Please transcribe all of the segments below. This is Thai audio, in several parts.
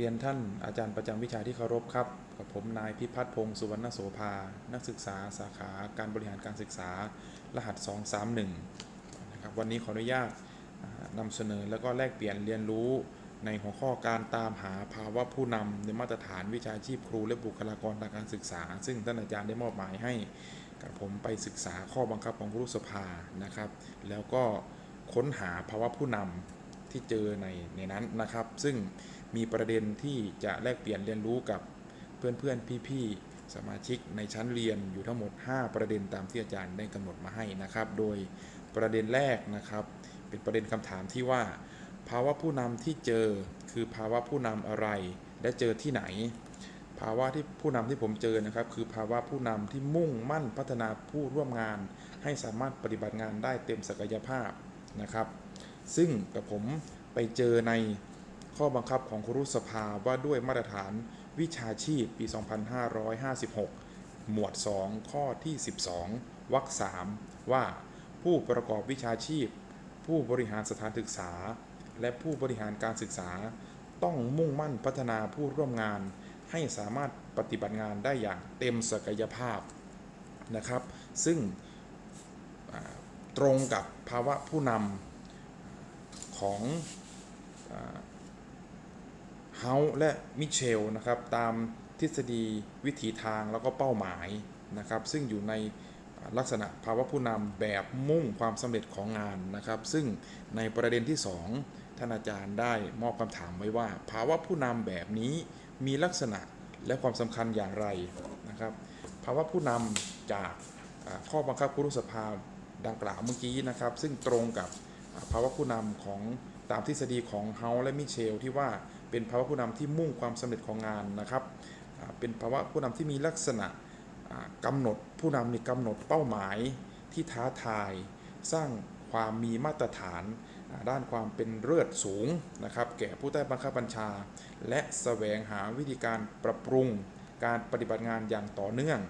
เรียนท่านอาจารย์ประจำวิชาที่เคารพครับ กับผมนายพิพัฒน์พงศ์สุวรรณโสภา นักศึกษาสาขาการบริหารการศึกษา รหัส 231นะครับวันนี้ขออนุญาตอ่านำเสนอแล้วก็แลกเปลี่ยนเรียนรู้ในหัวข้อการตามหาภาวะผู้นำในมาตรฐานวิชาชีพครูและบุคลากรทางการศึกษา ซึ่งท่านอาจารย์ได้มอบหมายให้กับผมไปศึกษาข้อบังคับของครูรุษภานะครับ แล้วก็ค้นหาภาวะผู้นำที่เจอในในนั้นนะครับ ซึ่ง มีประเด็นที่จะแลกเปลี่ยนเรียนรู้กับเพื่อนๆพี่ๆสมาชิกในชั้นเรียนอยู่ทั้งหมด 5 ประเด็นตามที่อาจารย์ได้กำหนดมาให้นะครับ โดยประเด็นแรกนะครับ เป็นประเด็นคำถามที่ว่า ภาวะผู้นำที่เจอคือภาวะผู้นำอะไร และเจอที่ไหน ภาวะที่ผู้นำที่ผมเจอนะครับ คือภาวะผู้นำที่มุ่งมั่นพัฒนาผู้ร่วมงาน ให้สามารถปฏิบัติงานได้เต็มศักยภาพนะครับ ซึ่งกับผมไปเจอใน ข้อบังคับของครุสภาว่าด้วยมาตรฐานวิชาชีพปี 2556 หมวด 2 ข้อที่ 12 วรรค3ว่า ผู้ประกอบวิชาชีพ ผู้บริหารสถานศึกษา และผู้บริหารการศึกษา ต้องมุ่งมั่นพัฒนาผู้ร่วมงาน ให้สามารถปฏิบัติงานได้อย่างเต็มศักยภาพนะครับ ซึ่งตรงกับภาวะผู้นำของ เฮาและมิเชลนะครับตามทฤษฎีวิถีทางแล้วก็เป้าหมายนะครับ ซึ่งอยู่ในลักษณะภาวะผู้นำแบบมุ่งความสำเร็จของงานนะครับ ซึ่งในประเด็นที่ 2 ท่านอาจารย์ได้มอบคำถามไว้ว่า ภาวะผู้นำแบบนี้มีลักษณะและความสำคัญอย่างไรนะครับ ภาวะผู้นำจากข้อบังคับครุสภาดังกล่าวเมื่อกี้นะครับ ซึ่งตรงกับภาวะผู้นำของตามทฤษฎีของเฮาและมิเชลที่ว่า เป็นภาวะผู้นำที่มุ่งความสำเร็จของงานนะครับ เป็นภาวะผู้นำที่มีลักษณะอ่ากำหนดผู้นำมีกำหนดเป้าหมายที่ท้าทาย สร้างความมีมาตรฐานด้านความเป็นเลิศสูงนะครับ แก่ผู้ใต้บังคับบัญชา และแสวงหาวิธีการปรับปรุง การปฏิบัติงานอย่างต่อเนื่อง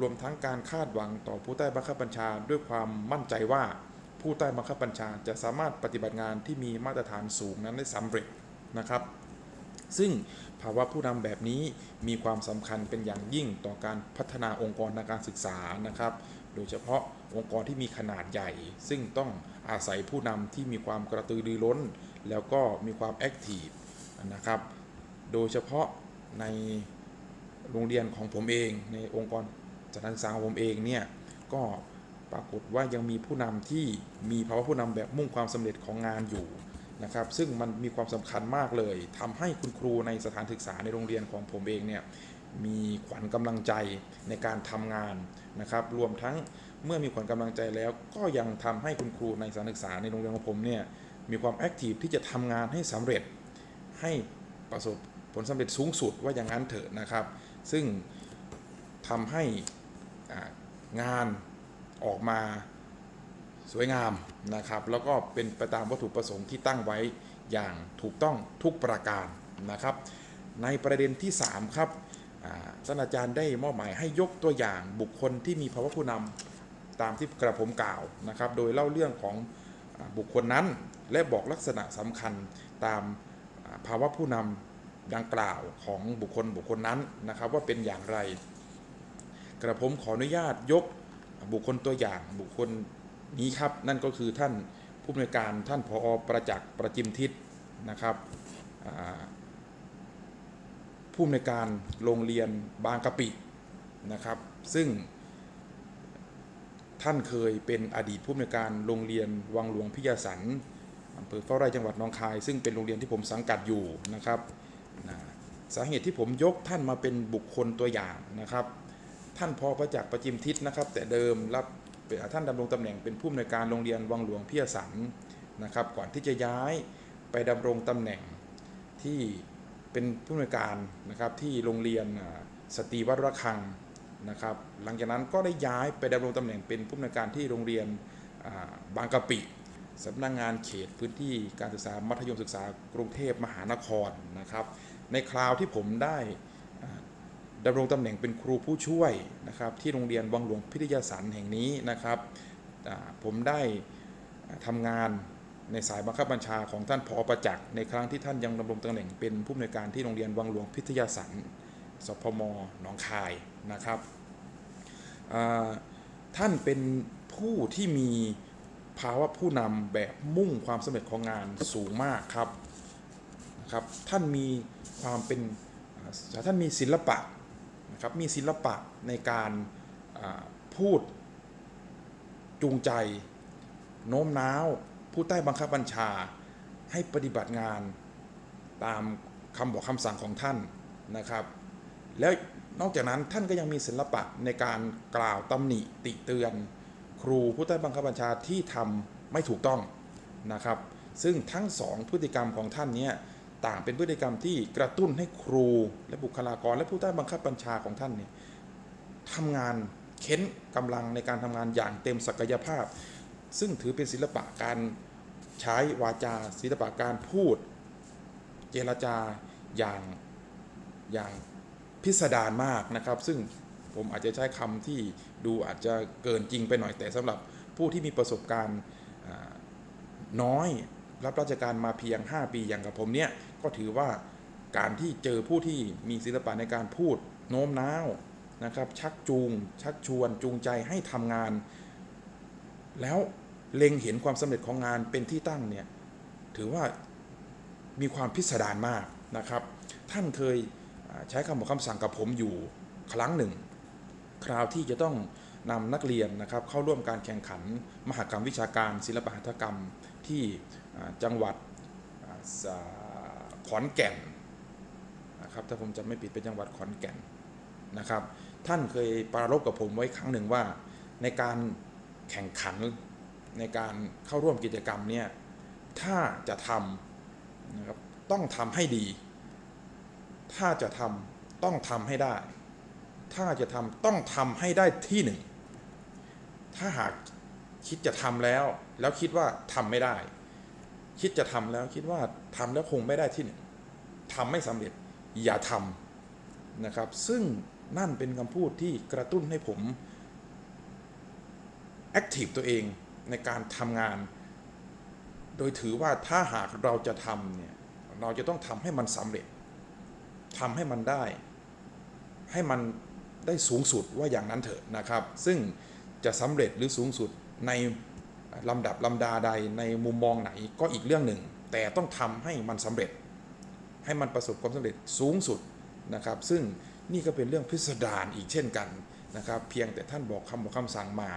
รวมทั้งการคาดหวังต่อผู้ใต้บังคับบัญชา ด้วยความมั่นใจว่า ผู้ใต้บังคับบัญชาจะสามารถปฏิบัติงานที่มีมาตรฐานสูงนั้นได้สำเร็จนะครับ ซึ่งภาวะผู้นำแบบนี้มีความสำคัญเป็นอย่างยิ่งต่อการพัฒนาองค์กรทางการศึกษานะครับ โดยเฉพาะองค์กรที่มีขนาดใหญ่ ซึ่งต้องอาศัยผู้นำที่มีความกระตือรือร้น แล้วก็มีความแอคทีฟนะครับ โดยเฉพาะในโรงเรียนของผมเอง ในองค์กรสถานศึกษาของผมเองเนี่ยก็ปรากฏว่ายังมีผู้นำที่มีภาวะผู้นำแบบมุ่งความสำเร็จของงานอยู่ นะครับซึ่งมันมีความสำคัญมากเลยทำให้คุณครูในสถานศึกษาในโรงเรียนของผมเองเนี่ยมีขวัญกำลังใจในการทำงานนะครับรวมทั้งเมื่อมีขวัญกำลังใจแล้ว ก็ยังทำให้คุณครูในสถานศึกษาในโรงเรียนของผมเนี่ยมีความแอคทีฟที่จะทำงานให้สำเร็จให้ประสบผลสำเร็จสูงสุดว่าอย่างนั้นเถอะนะครับ ซึ่งทำให้งานออกมา สวยงามนะครับ แล้วก็เป็นไปตามวัตถุประสงค์ที่ตั้งไว้อย่างถูกต้องทุกประการนะครับ ในประเด็นที่ 3 ครับอ่าท่านอาจารย์ได้มอบหมายให้ยกตัวอย่างบุคคลที่มีภาวะผู้นำตามที่กระผมกล่าวนะครับ โดยเล่าเรื่องของบุคคลนั้นและบอกลักษณะสำคัญตามภาวะผู้นำดังกล่าวของบุคคลบุคคลนั้นนะครับ ว่าเป็นอย่างไร กระผมขออนุญาตยกบุคคลตัวอย่างบุคคล นี้ครับ นั่นก็คือท่านผู้อำนวยการท่านผอประจักษ์ประจิมทิศนะครับผู้อำนวยการโรงเรียนบางกะปินะครับ ซึ่งท่านเคยเป็นอดีตผู้อำนวยการโรงเรียนวังหลวงพิยาสันอำเภอเฝ้าไร่จังหวัดหนองคาย ซึ่งเป็นโรงเรียนที่ผมสังกัดอยู่นะครับนะสาเหตุที่ผมยกท่านมาเป็นบุคคลตัวอย่างนะครับ ท่านพอประจักษ์ประจิมทิศนะครับ แต่เดิมรับ ท่านดำรงตำแหน่งเป็นผู้อำนวยการโรงเรียนวังหลวงพิยสันนะครับก่อนที่จะย้ายไปดำรงตำแหน่งที่เป็นผู้อำนวยการนะครับที่โรงเรียนสตรีวัดระฆังนะครับหลังจากนั้นก็ได้ย้ายไปดำรงตำแหน่งเป็นผู้อำนวยการที่โรงเรียนบางกะปิสำนักงานเขตพื้นที่การศึกษามัธยมศึกษากรุงเทพมหานครนะครับในคราวที่ผมได้ ดำรงตำแหน่งเป็นครูผู้ช่วยนะครับที่โรงเรียนวังหลวงพิทยาสันแห่งนี้นะครับผมได้ทำงานในสายบังคับบัญชาของท่านผอประจักษ์ในครั้งที่ท่านยังดำรงตำแหน่งเป็นผู้อำนวยการที่โรงเรียนวังหลวงพิทยาสันสพมหนองคายนะครับท่านเป็นผู้ที่มีภาวะผู้นำแบบมุ่งความสำเร็จของงานสูงมากครับนะครับ ท่านมีความเป็นท่านมีศิลปะ ครับมีศิลปะในการพูดจูงใจ โน้มน้าว ผู้ใต้บังคับบัญชา ให้ปฏิบัติงานตามคำบอกคำสั่งของท่านนะครับ แล้วนอกจากนั้นท่านก็ยังมีศิลปะในการกล่าวตำหนิติเตือน ครูผู้ใต้บังคับบัญชาที่ทำไม่ถูกต้องนะครับ ซึ่งทั้งสองพฤติกรรมของท่านเนี้ ต่างเป็นพฤติกรรมที่กระตุ้นให้ครูและบุคลากร และผู้ใต้บังคับบัญชาของท่านเนี่ยทำงานเค้นกำลังในการทำงานอย่างเต็มศักยภาพ ซึ่งถือเป็นศิลปะการใช้วาจา ศิลปะการพูด เจรจาอย่างอย่างพิสดารมากนะครับ ซึ่งผมอาจจะใช้คำที่ดูอาจจะเกินจริงไปหน่อยแต่สำหรับผู้ที่มีประสบการณ์น้อย รับราชการมาเพียง 5 ปีอย่างกับผมเนี่ยก็ถือว่าการที่เจอผู้ที่มีศิลปะในการพูดโน้มน้าวนะครับ ชักจูง ชักชวนจูงใจให้ทำงาน แล้วเล็งเห็นความสำเร็จของงานเป็นที่ตั้งเนี่ยถือว่ามีความพิสดารมากนะครับ ท่านเคยใช้คำบอกคำสั่งกับผมอยู่ครั้งหนึ่ง คราวที่จะต้องนำนักเรียนนะครับเข้าร่วมการแข่งขัน มหกรรมวิชาการ ศิลปหัตถกรรมที่ จังหวัดขอนแก่นนะครับถ้าผมจำไม่ผิดเป็นจังหวัดขอนแก่นนะครับ ท่านเคยปรารภกับผมไว้ครั้งหนึ่งว่าในการแข่งขันในการเข้าร่วมกิจกรรมเนี่ยถ้าจะทำนะครับต้องทำให้ดี ถ้าจะทำต้องทำให้ได้ ถ้าจะทำต้องทำให้ได้ที่หนึ่งถ้าหากคิดจะทำแล้ว แล้วคิดว่าทำไม่ได้ คิดจะทำแล้วคิดว่าทำแล้วคงไม่ได้ที่หนึ่งทำไม่สำเร็จอย่าทำนะครับ ซึ่งนั่นเป็นคำพูดที่กระตุ้นให้ผมแอคทีฟตัวเองในการทำงาน โดยถือว่าถ้าหากเราจะทำเนี่ยเราจะต้องทำให้มันสำเร็จทำให้มันได้ ให้มันได้สูงสุดว่าอย่างนั้นเถอะนะครับ ซึ่งจะสำเร็จหรือสูงสุดใน ลำดับลำดาใดในมุมมองไหนก็อีกเรื่องหนึ่ง แต่ต้องทำให้มันสำเร็จ ให้มันประสบความสำเร็จสูงสุดนะครับ ซึ่งนี่ก็เป็นเรื่องพิสดารอีกเช่นกันนะครับ เพียงแต่ท่านบอกคำบอกคำสั่งมา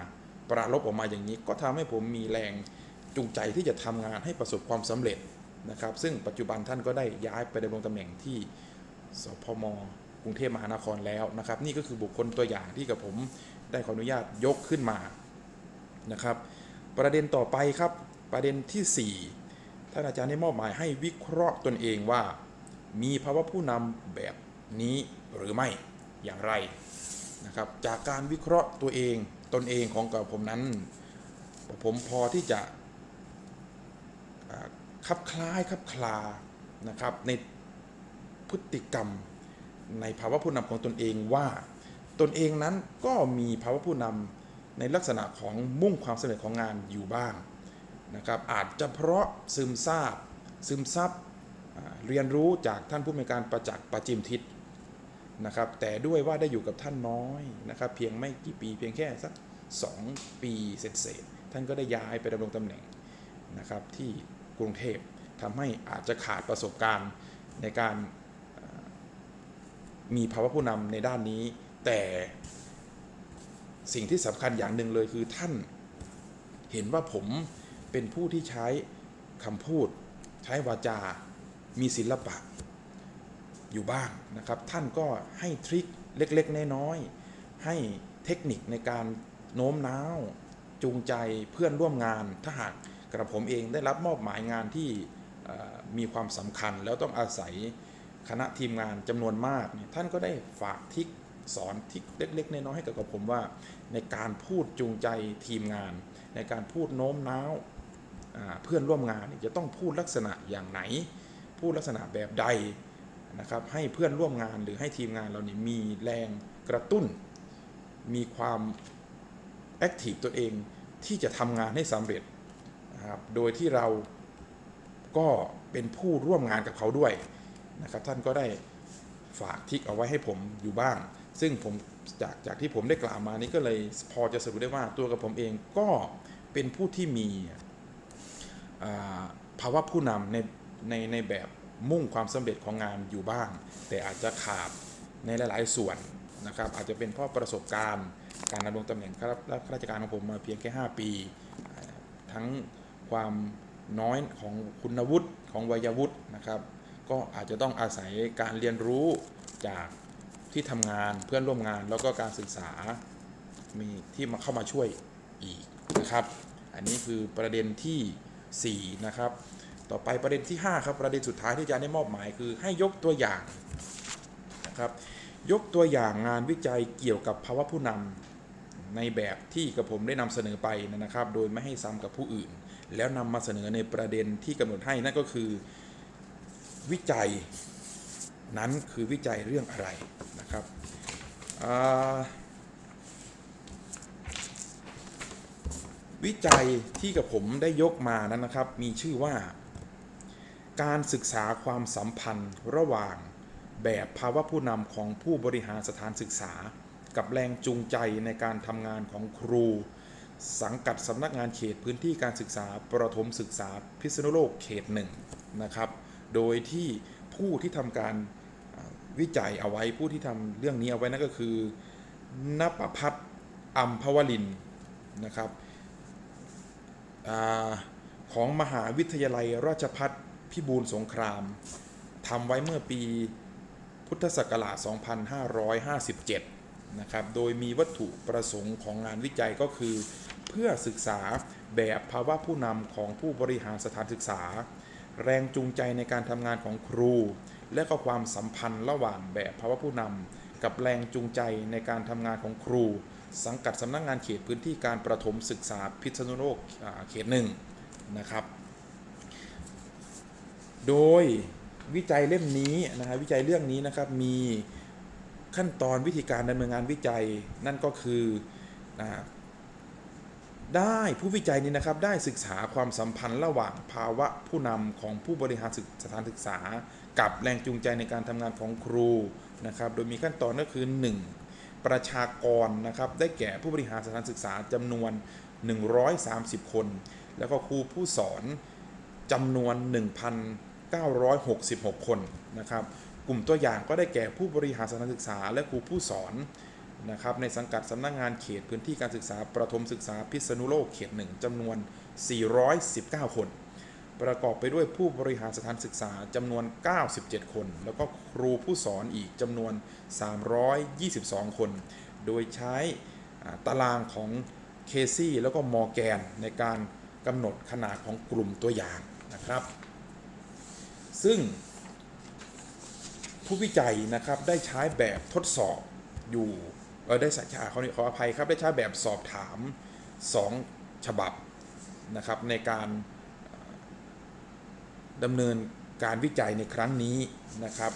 ปราลบออกมาอย่างนี้ก็ทำให้ผมมีแรงจูงใจที่จะทำงานให้ประสบความสำเร็จนะครับ ซึ่งปัจจุบันท่านก็ได้ย้ายไปดำรงตำแหน่งที่สพมกรุงเทพมหานครแล้วนะครับ นี่ก็คือบุคคลตัวอย่างที่กับผมได้ขออนุญาตยกขึ้นมานะครับ ประเด็นต่อไปครับประเด็นที่ 4 ท่านอาจารย์ได้มอบหมายให้วิเคราะห์ตนเองว่า มีภาวะผู้นำแบบนี้หรือไม่อย่างไรนะครับจากการวิเคราะห์ตัวเองตนเองของกับผมนั้น ผมพอที่จะคับคล้ายคับคลานะครับในพฤติกรรมในภาวะผู้นำของตนเองว่า ตนเองนั้นก็มีภาวะผู้นำ ในลักษณะของมุ่งความสำเร็จของงานอยู่บ้างนะครับอาจจะเพราะซึมซาบซึมซับเรียนรู้จากท่านผู้มีการประจักษ์ประจิมทิศนะครับแต่ด้วยว่าได้อยู่กับท่านน้อยนะครับเพียงไม่กี่ปีเพียงแค่สัก 2 ปีเศษๆท่านก็ได้ย้ายไปดำรงตำแหน่งนะครับที่กรุงเทพทำให้อาจจะขาดประสบการณ์ในการมีภาวะผู้นำในด้านนี้ แต่ สิ่งที่สำคัญอย่างหนึ่งเลยคือท่านเห็นว่าผมเป็นผู้ที่ใช้คำพูด ใช้วาจา มีศิลปะอยู่บ้างนะครับ ท่านก็ให้ทริคเล็กๆน้อยๆให้เทคนิคในการโน้มน้าว จูงใจเพื่อนร่วมงานถ้าหากกระผมเองได้รับมอบหมายงานที่มีความสำคัญแล้วต้องอาศัยคณะทีมงานจำนวนมาก ท่านก็ได้ฝากทิก สอนทิกเล็กๆน้อยๆให้กับผมว่า ในการพูดจูงใจทีมงาน ในการพูดโน้มน้าวเพื่อนร่วมงานนี่จะต้องพูดลักษณะอย่างไหน พูดลักษณะแบบใดนะครับให้เพื่อนร่วมงานหรือให้ทีมงานเราเนี่ยมีแรงกระตุ้น มีความแอคทีฟตัวเองที่จะทำงานให้สำเร็จนะครับโดยที่เราก็เป็นผู้ร่วมงานกับเขาด้วยนะครับท่านก็ได้ฝากทิกเอาไว้ให้ผมอยู่บ้าง ซึ่งผมจากจากที่ผมได้กล่าวมานี้ก็เลยพอจะสรุปได้ว่าตัวกับผมเองก็เป็นผู้ที่มีภาวะผู้นำในในในแบบมุ่งความสำเร็จของงานอยู่บ้าง แต่อาจจะขาดในหลาย ๆ ส่วนนะครับอาจจะเป็นเพราะประสบการณ์ การดำรงตำแหน่งข้ารับข้าราชการของผมมาเพียงแค่ 5 ปี ทั้งความน้อยของคุณวุฒิของวัยวุฒินะครับ ก็อาจจะต้องอาศัยการเรียนรู้จาก ที่ทำงานเพื่อนร่วมงานแล้วก็การศึกษามีที่มาเข้ามาช่วยอีกนะครับ อันนี้คือประเด็นทีสี่ 4 นะครับ ต่อไปประเด็นที่ 5 ครับ ประเด็นสุดท้ายที่อาจารย์ได้มอบหมายคือให้ยกตัวอย่างนะครับ ยกตัวอย่างงานวิจัยเกี่ยวกับภาวะผู้นำในแบบที่กับผมได้นำเสนอไปนะครับ โดยไม่ให้ซ้ำกับผู้อื่น แล้วนำมาเสนอในประเด็นที่กำหนดให้นั่นก็คือวิจัยนั้นคือวิจัยเรื่องอะไร นะครับวิจัยที่กับผมได้ยกมานั้นนะครับ มีชื่อว่า การศึกษาความสัมพันธ์ระหว่างแบบภาวะผู้นำของผู้บริหารสถานศึกษา กับแรงจูงใจในการทำงานของครู สังกัดสำนักงานเขตพื้นที่การศึกษาประถมศึกษาพิษณุโลกเขตหนึ่งนะครับ โดยที่ผู้ที่ทำการ วิจัยเอาไว้ผู้ที่ทำเรื่องนี้เอาไว้นั่นก็คือนปพัฒน์อัมพวลินนะครับอของมหาวิทยาลัยราชพัฒพิบูลสงครามทำไว้เมื่อปีพุทธศักราช 2557 นะครับ โดยมีวัตถุประสงค์ของงานวิจัยก็คือ เพื่อศึกษาแบบภาวะผู้นำของผู้บริหารสถานศึกษา แรงจูงใจในการทำงานของครู และก็ความสัมพันธ์ระหว่างแบบภาวะผู้นำกับแรงจูงใจในการทำงานของครู สังกัดสำนักงานเขตพื้นที่การประถมศึกษาพิษณุโลกเขตหนึ่งนะครับ โดยวิจัยเล่มนี้นะฮะวิจัยเรื่องนี้นะครับมีขั้นตอนวิธีการดำเนินงานวิจัยนั่นก็คือ ได้ผู้วิจัยนี้นะครับได้ศึกษาความสัมพันธ์ระหว่างภาวะผู้นำของผู้บริหารสถานศึกษา กับแรงจูงใจในการทำงานของครูนะครับ โดยมีขั้นตอนก็คือ 1. ประชากรนะครับได้แก่ผู้บริหารสถานศึกษาจำนวน 130 คน แล้วก็ครูผู้สอนจำนวน 1,966 คนนะครับ กลุ่มตัวอย่างก็ได้แก่ผู้บริหารสถานศึกษาและครูผู้สอน นะครับในสังกัดสำนักงงานเขตพื้นที่การศึกษาประถมศึกษาพิษณุโลกเขตหนึ่งจำนวน 419 คน ประกอบไปด้วยผู้บริหารสถานศึกษาจำนวน 97 คน แล้วก็ครูผู้สอนอีกจำนวน 322 คน โดยใช้ตารางของเคซี่แล้วก็มอร์แกนในการกำหนดขนาดของกลุ่มตัวอย่างนะครับ ซึ่งผู้วิจัยนะครับได้ใช้แบบทดสอบอยู่ เออได้ใช้เขาขออภัยครับ ได้ใช้แบบสอบถาม 2 ฉบับนะครับในการดำเนินการวิจัยในครั้งนี้นะครับ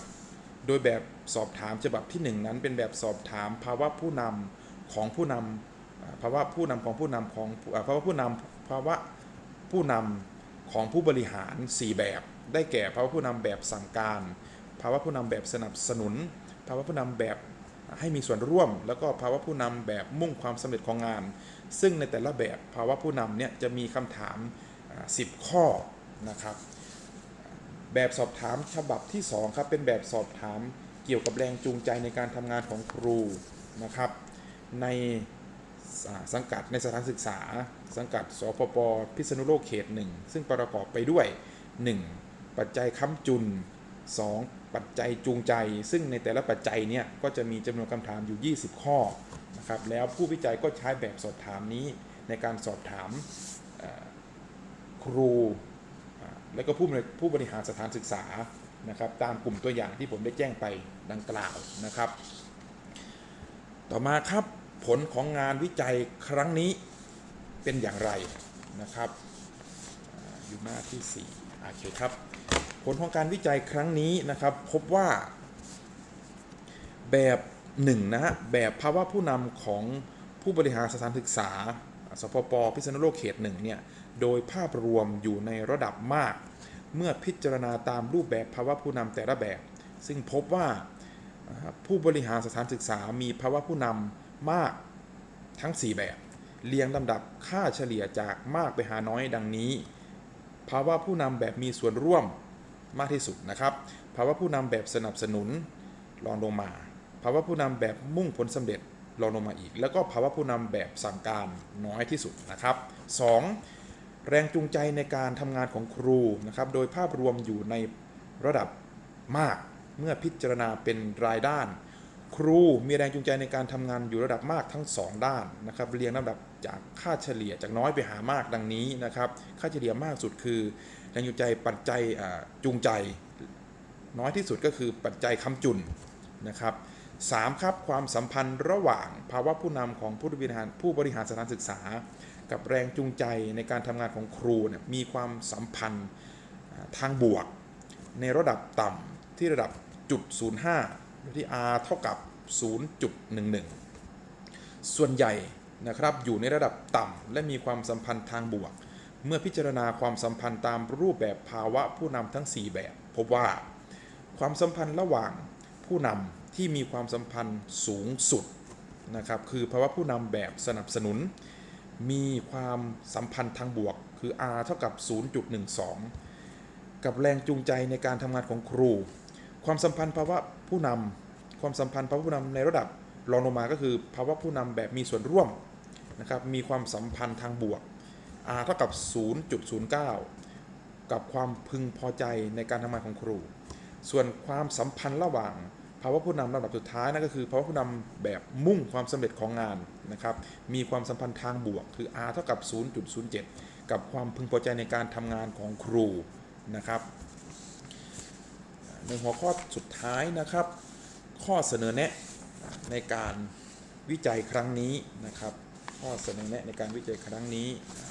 โดยแบบสอบถามฉบับที่ 1 นั้น เป็นแบบสอบถามภาวะผู้นำของผู้นำอ่าภาวะผู้นำของผู้นำของภาวะผู้นำภาวะผู้นำของผู้บริหาร 4 แบบ ได้แก่ภาวะผู้นำแบบสั่งการ ภาวะผู้นำแบบสนับสนุน ภาวะผู้นำแบบ ให้มีส่วนร่วม แล้วก็ภาวะผู้นำแบบมุ่งความสำเร็จของงาน ซึ่งในแต่ละแบบภาวะผู้นำเนี่ยจะมีคำถาม 10 ข้อนะครับ แบบสอบถามฉบับที่ 2 ครับ เป็นแบบสอบถามเกี่ยวกับแรงจูงใจในการทำงานของครูนะครับ ในสังกัดในสถานศึกษา สังกัดสพปพิษณุโลกเขตหนึ่งซึ่งประกอบไปด้วย 1. ปัจจัยค้ำจุน 2. ปัจจัยจูงใจ ซึ่งในแต่ละปัจจัยเนี่ยก็จะมีจำนวนคำถามอยู่ 20 ข้อนะครับแล้วผู้วิจัยก็ใช้แบบสอบถามนี้ในการสอบถามครูและก็ผู้ผู้บริหารสถานศึกษานะครับตามกลุ่มตัวอย่างที่ผมได้แจ้งไปดังกล่าวนะครับ ต่อมาครับผลของงานวิจัยครั้งนี้เป็นอย่างไรนะครับอยู่หน้าที่4โอเคครับ ผลของการวิจัยครั้งนี้นะครับพบว่าแบบหนึ่งนะฮะแบบภาวะผู้นำของผู้บริหารสถานศึกษา สพปพิษณุโลกเขตหนึ่งเนี่ยโดยภาพรวมอยู่ในระดับมาก เมื่อพิจารณาตามรูปแบบภาวะผู้นำแต่ละแบบ ซึ่งพบว่าอ่าผู้บริหารสถานศึกษามีภาวะผู้นำมากทั้ง 4 แบบ เรียงลำดับค่าเฉลี่ยจากมากไปหาน้อยดังนี้ ภาวะผู้นำแบบมีส่วนร่วม มากที่สุดนะครับภาวะผู้นำแบบสนับสนุนรองลงมาภาวะผู้นำแบบมุ่งผลสำเร็จรองลงมาอีก แล้วก็ภาวะผู้นำแบบสั่งการน้อยที่สุดนะครับ 2. แรงจูงใจในการทำงานของครูนะครับโดยภาพรวมอยู่ในระดับมากเมื่อพิจารณาเป็นรายด้าน ครูมีแรงจูงใจในการทำงานอยู่ระดับมากทั้ง 2 ด้านนะครับเรียงลำดับจากค่าเฉลี่ยจากน้อยไปหามากดังนี้นะครับค่าเฉลี่ยมากสุดคือ แรงจูงใจปัจจัยจูงใจ น้อยที่สุดก็คือปัจจัยค้ำจุนนะครับสามครับความสัมพันธ์ระหว่างภาวะผู้นำของผู้บริหารผู้บริหารสถานศึกษา กับแรงจูงใจในการทำงานของครูเนี่ยมีความสัมพันธ์ทางบวก ในระดับต่ำที่ระดับจุด05โดยที่ r เท่ากับ 0.11 ส่วนใหญ่นะครับอยู่ในระดับต่ำและมีความสัมพันธ์ทางบวก เมื่อพิจารณาความสัมพันธ์ตามรูปแบบภาวะผู้นำทั้ง 4 แบบ พบว่า ความสัมพันธ์ระหว่างผู้นำที่มีความสัมพันธ์สูงสุดนะครับคือภาวะผู้นำแบบสนับสนุน มีความสัมพันธ์ทางบวกคือ r เท่ากับ 0.12 กับแรงจูงใจในการทำงานของครู ความสัมพันธ์ภาวะผู้นำความสัมพันธ์ภาวะผู้นำในระดับรองลงมาก็คือภาวะผู้นำแบบมีส่วนร่วมนะครับมีความสัมพันธ์ทางบวก r เท่ากับ 0.09 กับความพึงพอใจในการทำงานของครู ส่วนความสัมพันธ์ระหว่างภาวะผู้นำระดับสุดท้ายนั่นก็คือภาวะผู้นำแบบมุ่งความสำเร็จของงานนะครับ มีความสัมพันธ์ทางบวกคือ r เท่ากับ 0.07 กับความพึงพอใจในการทำงานของครูนะครับในหัวข้อสุดท้ายนะครับ ข้อเสนอแนะในการวิจัยครั้งนี้นะครับ ข้อเสนอแนะในการวิจัยครั้งนี้น้าแปด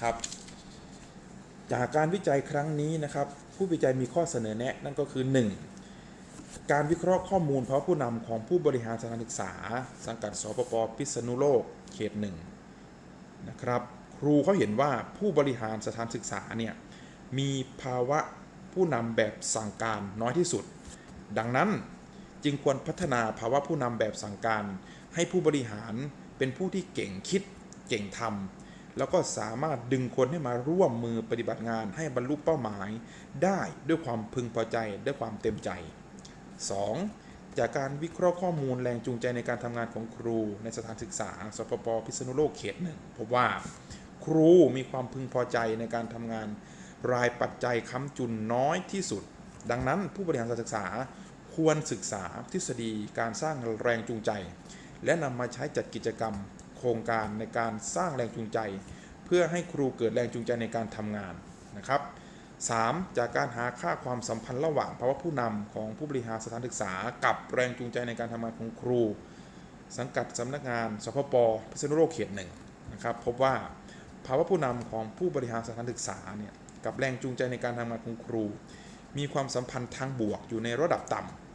นะครับ จากการวิจัยครั้งนี้นะครับ ผู้วิจัยมีข้อเสนอแนะนั่นก็คือ 1. การวิเคราะห์ข้อมูลเพราะผู้นำของผู้บริหารสถานศึกษา สังกัดสปปพิษณุโลกเขตหนึ่งนะครับครูเขาเห็นว่าผู้บริหารสถานศึกษาเนี่ยมีภาวะผู้นำแบบสั่งการน้อยที่สุด ดังนั้นจึงควรพัฒนาภาวะผู้นำแบบสั่งการ ให้ผู้บริหารเป็นผู้ที่เก่งคิด เก่งทำ แล้วก็สามารถดึงคนให้มาร่วมมือปฏิบัติงานให้บรรลุเป้าหมาย ได้ด้วยความพึงพอใจด้วยความเต็มใจ 2. จากการวิเคราะห์ข้อมูลแรงจูงใจในการทำงานของครูในสถานศึกษา สปปพิษณุโลกเขตหนึ่งพบว่า ครูมีความพึงพอใจในการทำงาน รายปัจจัยค้ำจุนน้อยที่สุด ดังนั้นผู้บริหารสถานศึกษาควรศึกษาทฤษฎีการสร้างแรงจูงใจ และนำมาใช้จัดกิจกรรม โครงการในการสร้างแรงจูงใจ เพื่อให้ครูเกิดแรงจูงใจในการทำงานนะครับ 3. จากการหาค่าความสัมพันธ์ระหว่างภาวะผู้นำของผู้บริหารสถานศึกษา กับแรงจูงใจในการทำงานของครู สังกัดสำนักงานสพปพิษณุโลกเขตหนึ่งนะครับพบว่าภาวะผู้นำของผู้บริหารสถานศึกษาเนี่ยกับแรงจูงใจในการทำงานของครู มีความสัมพันธ์ทางบวกอยู่ในระดับต่ำ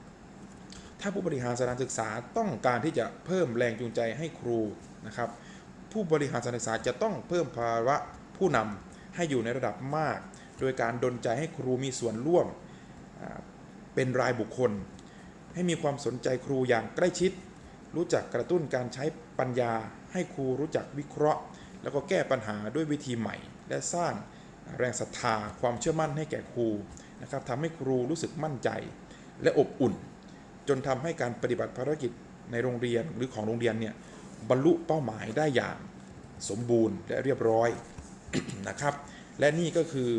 ถ้าผู้บริหารสถานศึกษาต้องการที่จะเพิ่มแรงจูงใจให้ครูนะครับ ผู้บริหารสถานศึกษาจะต้องเพิ่มภาวะผู้นำให้อยู่ในระดับมาก โดยการดลใจให้ครูมีส่วนร่วมเป็นรายบุคคล ให้มีความสนใจครูอย่างใกล้ชิด รู้จักกระตุ้นการใช้ปัญญา ให้ครูรู้จักวิเคราะห์ แล้วก็แก้ปัญหาด้วยวิธีใหม่ และสร้างแรงศรัทธาความเชื่อมั่นให้แก่ครูนะครับทำให้ครูรู้สึกมั่นใจและอบอุ่น จนทำให้การปฏิบัติภารกิจในโรงเรียนหรือของโรงเรียนเนี่ยบรรลุเป้าหมายได้อย่างสมบูรณ์และเรียบร้อยนะครับ และนี่ก็คือ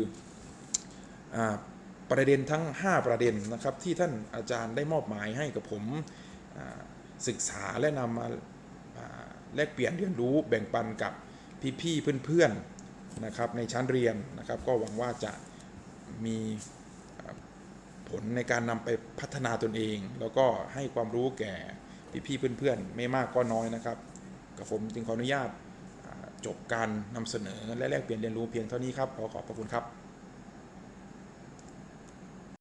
อประเด็นทั้ง 5 ประเด็นนะครับ ที่ท่านอาจารย์ได้มอบหมายให้กับผมศึกษาและนำมาแลกเปลี่ยนเรียนรู้แบ่งปันกับพี่ๆเพื่อนๆนะครับในชั้นเรียนนะครับ ก็หวังว่าจะมี ผลในการนำไปพัฒนาตนเอง แล้วก็ให้ความรู้แก่พี่ๆเพื่อนๆ ไม่มากก็น้อยนะครับกับผมจึงขออนุญาตจบการนำเสนอและแลกเปลี่ยนเรียนรู้เพียงเท่านี้ครับ ขอขอบพระคุณครับ